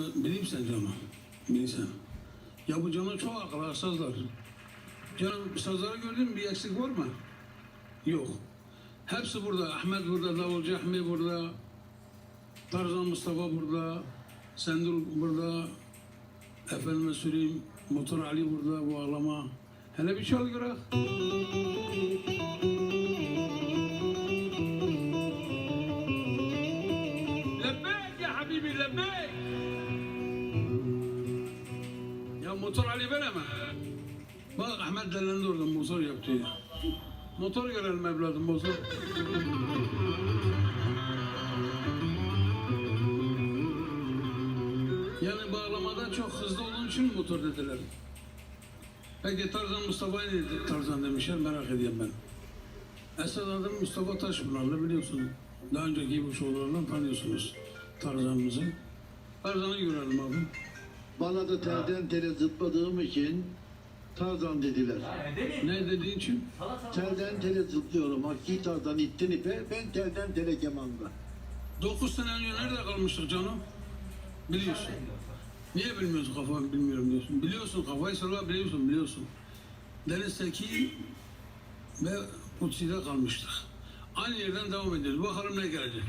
Sen canım. Bileyim Ya bu canım çok akıllı sazlar. Canım sazları gördün mü bir eksik var mı? Yok. Hepsi burada. Ahmet burada, Davulcu Ahmet burada. Tarzan Mustafa burada. Sendur burada. Efendime söyleyeyim Motor Ali burada bağlama. Hele bir çal göre. Motor Ali ben ama. Bak Ahmet delendi orada motor yaptı. Motor görelim evladım motor. Yani bağlamada çok hızlı olduğun için motor dediler. Peki Tarzan Mustafa'yı dedi Tarzan demişler merak ediyorum ben. Esas adım Mustafa Taşpınarlı biliyorsun. Daha önceki bu şovlardan tanıyorsunuz Tarzan'ımızı. Tarzan'ı görelim abi. Bana da telden tele zıpladığım için Tarzan dediler. Ne dediğin için? Telden tele zıplıyorum. Hakiki Tarzan ittin ipe, ben telden tele kemanda. 9 sene önce nerede kalmıştık canım? Biliyorsun. Niye bilmiyorsun kafamı bilmiyorum diyorsun. Biliyorsun kafayı sorular biliyorsun biliyorsun. Deniz Teki ve Kutsi'de kalmıştık. Aynı yerden devam ediyoruz. Bakalım ne gelecek.